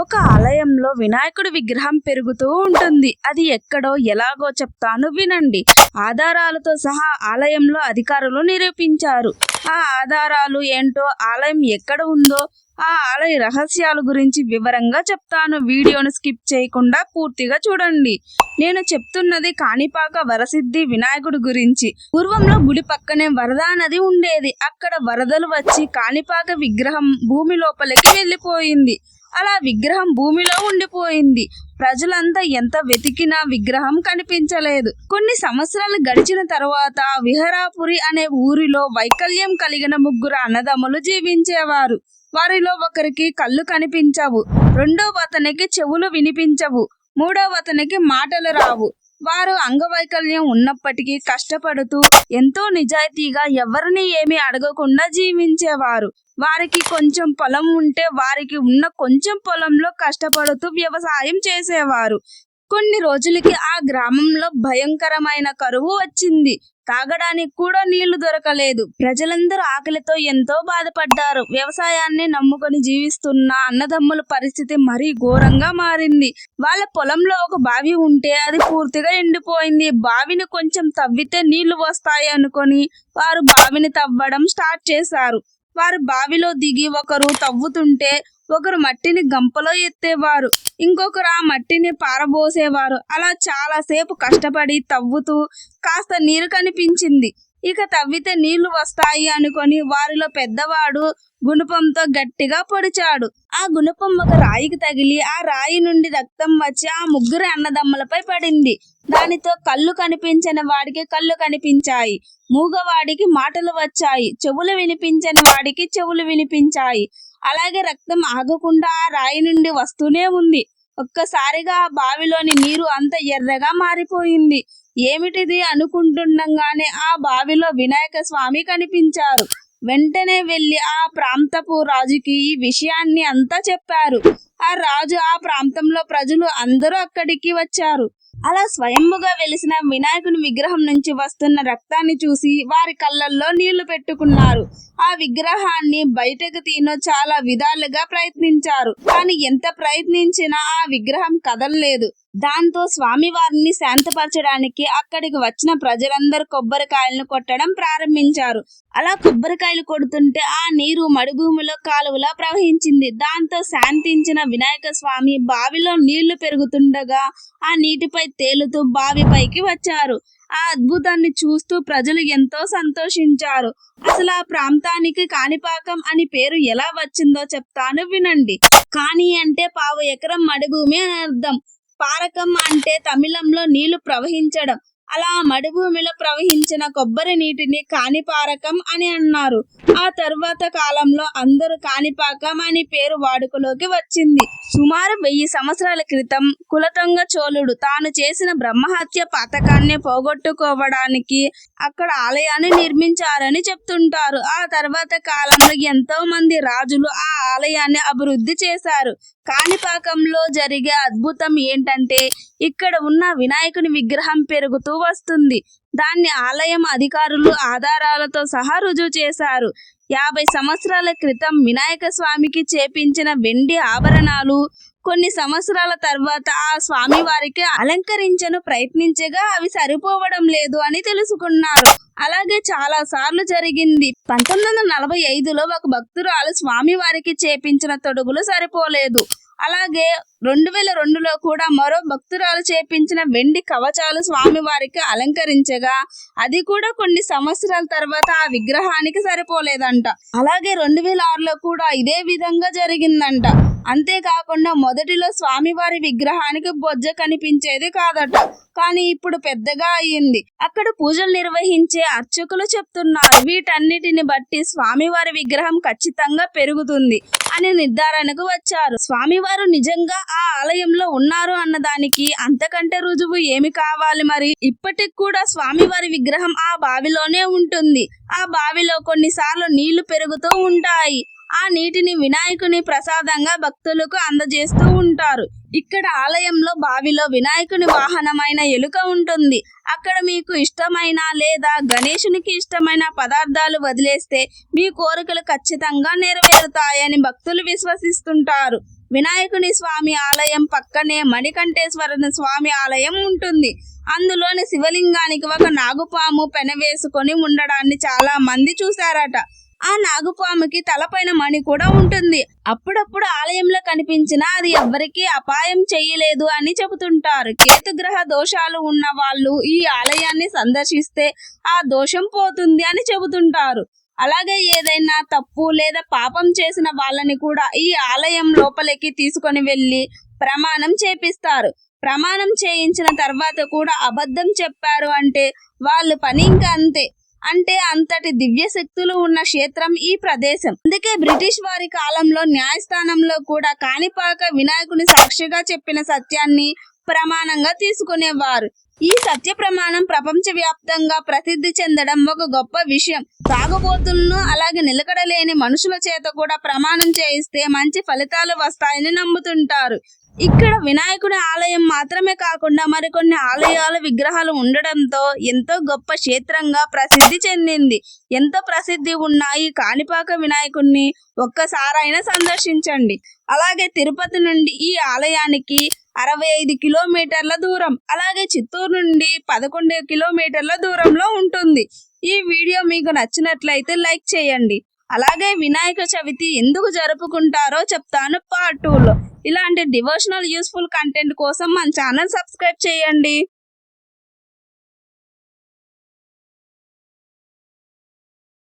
ఒక ఆలయంలో వినాయకుడి విగ్రహం పెరుగుతూ ఉంటుంది. అది ఎక్కడో ఎలాగో చెప్తాను వినండి. ఆధారాలతో సహా ఆలయంలో అధికారులు నిరూపించారు. ఆ ఆధారాలు ఏంటో ఆలయం ఎక్కడ ఉందో ఆ ఆలయ రహస్యాల గురించి వివరంగా చెప్తాను. వీడియోను స్కిప్ చేయకుండా పూర్తిగా చూడండి. నేను చెప్తున్నది కాణిపాక వరసిద్ధి వినాయకుడి గురించి. పూర్వంలో గుడి పక్కనే వరదా నది ఉండేది. అక్కడ వరదలు వచ్చి కాణిపాక విగ్రహం భూమి లోపలికి వెళ్ళిపోయింది. అలా విగ్రహం భూమిలో ఉండిపోయింది. ప్రజలంతా ఎంత వెతికినా విగ్రహం కనిపించలేదు. కొన్ని సంవత్సరాలు గడిచిన తర్వాత విహరాపురి అనే ఊరిలో వైకల్యం కలిగిన ముగ్గురు అన్నదమ్ములు జీవించేవారు. వారిలో ఒకరికి కళ్ళు కనిపించవు రెండవ అతనికి చెవులు వినిపించవు మూడవ అతనికి మాటలు రావు. వారు అంగవైకల్యం ఉన్నప్పటికీ కష్టపడుతూ ఎంతో నిజాయితీగా ఎవరిని ఏమి అడగకుండా జీవించేవారు. వారికి కొంచెం పొలం ఉంటే వారికి ఉన్న కొంచెం పొలంలో కష్టపడుతూ వ్యవసాయం చేసేవారు. కొన్ని రోజులకి ఆ గ్రామంలో భయంకరమైన కరువు వచ్చింది. తాగడానికి కూడా నీళ్ళు దొరకలేదు. ప్రజలందరూ ఆకలితో ఎంతో బాధపడ్డారు. వ్యవసాయాన్ని నమ్ముకొని జీవిస్తున్న అన్నదమ్ముల పరిస్థితి మరీ ఘోరంగా మారింది. వాళ్ళ పొలంలో ఒక బావి ఉంటే అది పూర్తిగా ఎండిపోయింది. బావిని కొంచెం తవ్వితే నీళ్ళు వస్తాయి అనుకొని వారు బావిని తవ్వడం స్టార్ట్ చేశారు. వారు బావిలో దిగి ఒకరు తవ్వుతుంటే ఒకరు మట్టిని గంపలో ఎత్తేవారు ఇంకొకరు ఆ మట్టిని పారబోసేవారు. అలా చాలాసేపు కష్టపడి తవ్వుతూ కాస్త నీరు కనిపించింది. ఇక తవ్వితే నీళ్ళు వస్తాయి అనుకొని వారిలో పెద్దవాడు గుణపంతో గట్టిగా పొడిచాడు. ఆ గుణపం ఒక రాయికి తగిలి ఆ రాయి నుండి రక్తం వచ్చి ఆ ముగ్గురు అన్నదమ్ములపై పడింది. దానితో కళ్ళు కనిపించని వాడికి కళ్ళు కనిపించాయి. మూగవాడికి మాటలు వచ్చాయి. చెవులు వినిపించని వాడికి చెవులు వినిపించాయి. అలాగే రక్తం ఆగకుండా ఆ రాయి నుండి వస్తూనే ఉంది. ఒక్కసారిగా ఆ బావిలోని నీరు అంత ఎర్రగా మారిపోయింది. ఏమిటిది అనుకుంటుండగానే ఆ బావిలో వినాయక స్వామి కనిపించారు. వెంటనే వెళ్ళి ఆ ప్రాంతపు రాజుకి ఈ విషయాన్ని అంతా చెప్పారు. ఆ రాజు ఆ ప్రాంతంలో ప్రజలు అందరూ అక్కడికి వచ్చారు. అలా స్వయంగా వెలిసిన వినాయకుని విగ్రహం నుంచి వస్తున్న రక్తాన్ని చూసి వారి కళ్ళల్లో నీళ్ళు పెట్టుకున్నారు. ఆ విగ్రహాన్ని బయటకు తీనో చాలా విధాలుగా ప్రయత్నించారు. కానీ ఎంత ప్రయత్నించినా ఆ విగ్రహం కదలలేదు. దాంతో స్వామివారిని శాంతపరచడానికి అక్కడికి వచ్చిన ప్రజలందరూ కొబ్బరికాయలను కొట్టడం ప్రారంభించారు. అలా కొబ్బరికాయలు కొడుతుంటే ఆ నీరు మడుభూమిలో కాలువలా ప్రవహించింది. దాంతో శాంతించిన వినాయక స్వామి బావిలో నీళ్ళు పెరుగుతుండగా ఆ నీటిపై తేలుతూ బావి పైకి వచ్చారు. ఆ అద్భుతాన్ని చూస్తూ ప్రజలు ఎంతో సంతోషించారు. అసలు ఆ ప్రాంతానికి కాణిపాకం అని పేరు ఎలా వచ్చిందో చెప్తాను వినండి. కాణి అంటే పావు ఎకరం మడుగుమే అని అర్థం. పారకం అంటే తమిళంలో నీళ్ళు ప్రవహించడం. అలా మడుభూమిలో ప్రవహించిన కొబ్బరి నీటిని కాణిపారకం అని అన్నారు. ఆ తర్వాత కాలంలో అందరూ కాణిపాకం అని పేరు వాడుకలోకి వచ్చింది. సుమారు వెయ్యి సంవత్సరాల క్రితం కులతంగ చోళుడు తాను చేసిన బ్రహ్మహత్య పథకాన్ని పోగొట్టుకోవడానికి అక్కడ ఆలయాన్ని నిర్మించారని చెప్తుంటారు. ఆ తర్వాత కాలంలో ఎంతో మంది రాజులు ఆ ఆలయాన్ని అభివృద్ధి చేశారు. కాణిపాకంలో జరిగే అద్భుతం ఏంటంటే ఇక్కడ ఉన్న వినాయకుని విగ్రహం పెరుగుతూ వస్తుంది. దాన్ని ఆలయం అధికారులు ఆధారాలతో సహా రుజువు చేశారు. యాభై సంవత్సరాల క్రితం వినాయక స్వామికి చేపించిన వెండి ఆభరణాలు కొన్ని సంవత్సరాల తర్వాత ఆ స్వామి వారికి అలంకరించను ప్రయత్నించగా అవి సరిపోవడం లేదు అని తెలుసుకున్నారు. అలాగే చాలా సార్లు జరిగింది. పంతొమ్మిది వందల నలభై ఐదులో ఒక భక్తురాలు స్వామి వారికి చేపించిన తొడుగులు సరిపోలేదు. అలాగే రెండు వేల రెండులో కూడా మరో భక్తురాలు చేపించిన వెండి కవచాలు స్వామివారికి అలంకరించగా అది కూడా కొన్ని సంవత్సరాల తర్వాత ఆ విగ్రహానికి సరిపోలేదంట. అలాగే రెండు వేల ఆరులో కూడా ఇదే విధంగా జరిగిందంట. అంతేకాకుండా మొదటిలో స్వామివారి విగ్రహానికి బొజ్జ కనిపించేది కాదట. కానీ ఇప్పుడు పెద్దగా అయ్యింది. అక్కడ పూజలు నిర్వహించే అర్చకులు చెప్తున్నారు. వీటన్నిటిని బట్టి స్వామివారి విగ్రహం ఖచ్చితంగా పెరుగుతుంది అని నిర్ధారణకు వచ్చారు. స్వామివారు నిజంగా ఆ ఆలయంలో ఉన్నారు అన్నదానికి అంతకంటే రుజువు ఏమి కావాలి మరి? ఇప్పటికి కూడా స్వామివారి విగ్రహం ఆ బావిలోనే ఉంటుంది. ఆ బావిలో కొన్నిసార్లు నీళ్ళు పెరుగుతూ ఉంటాయి. ఆ నీటిని వినాయకుని ప్రసాదంగా భక్తులకు అందజేస్తూ ఉంటారు. ఇక్కడ ఆలయంలో బావిలో వినాయకుని వాహనమైన ఎలుక ఉంటుంది. అక్కడ మీకు ఇష్టమైన లేదా గణేశునికి ఇష్టమైన పదార్థాలు వదిలేస్తే మీ కోరికలు ఖచ్చితంగా నెరవేరుతాయని భక్తులు విశ్వసిస్తుంటారు. వినాయకుని స్వామి ఆలయం పక్కనే మణికంఠేశ్వర స్వామి ఆలయం ఉంటుంది. అందులోని శివలింగానికి ఒక నాగుపాము పెనవేసుకొని ఉండడాన్ని చాలా మంది చూశారట. ఆ నాగుపాముకి తలపైన మణి కూడా ఉంటుంది. అప్పుడప్పుడు ఆలయంలో కనిపించినా అది ఎవ్వరికీ అపాయం చేయలేదు అని చెబుతుంటారు. కేతుగ్రహ దోషాలు ఉన్న వాళ్ళు ఈ ఆలయాన్ని సందర్శిస్తే ఆ దోషం పోతుంది అని చెబుతుంటారు. అలాగే ఏదైనా తప్పు లేదా పాపం చేసిన వాళ్ళని కూడా ఈ ఆలయం లోపలికి తీసుకొని వెళ్ళి ప్రమాణం చేపిస్తారు. ప్రమాణం చేయించిన తర్వాత కూడా అబద్ధం చెప్పారు అంటే వాళ్ళు పని ఇంకా అంతే. అంటే అంతటి దివ్య శక్తులు ఉన్న క్షేత్రం ఈ ప్రదేశం. అందుకే బ్రిటిష్ వారి కాలంలో న్యాయస్థానంలో కూడా కాణిపాక వినాయకుని సాక్షిగా చెప్పిన సత్యాన్ని ప్రమాణంగా తీసుకునేవారు. ఈ సత్య ప్రమాణం ప్రపంచ వ్యాప్తంగా ప్రసిద్ధి చెందడం ఒక గొప్ప విషయం. తాగుబోతులను అలాగే నిలకడలేని మనుషుల చేత కూడా ప్రమాణం చేయిస్తే మంచి ఫలితాలు వస్తాయని నమ్ముతుంటారు. ఇక్కడ వినాయకుడి ఆలయం మాత్రమే కాకుండా మరికొన్ని ఆలయాల విగ్రహాలు ఉండడంతో ఎంతో గొప్ప క్షేత్రంగా ప్రసిద్ధి చెందింది. ఎంతో ప్రసిద్ధి ఉన్న ఈ కాణిపాక వినాయకుడిని ఒక్కసారైనా సందర్శించండి. అలాగే తిరుపతి నుండి ఈ ఆలయానికి అరవై ఐదు కిలోమీటర్ల దూరం అలాగే చిత్తూరు నుండి పదకొండు కిలోమీటర్ల దూరంలో ఉంటుంది. ఈ వీడియో మీకు నచ్చినట్లయితే లైక్ చేయండి. అలాగే వినాయక చవితి ఎందుకు జరుపుకుంటారో చెప్తాను పార్ట్ టూలో ఇలాంటి డివోషనల్ యూస్ఫుల్ కంటెంట్ కోసం మన ఛానల్ సబ్స్క్రైబ్ చేయండి.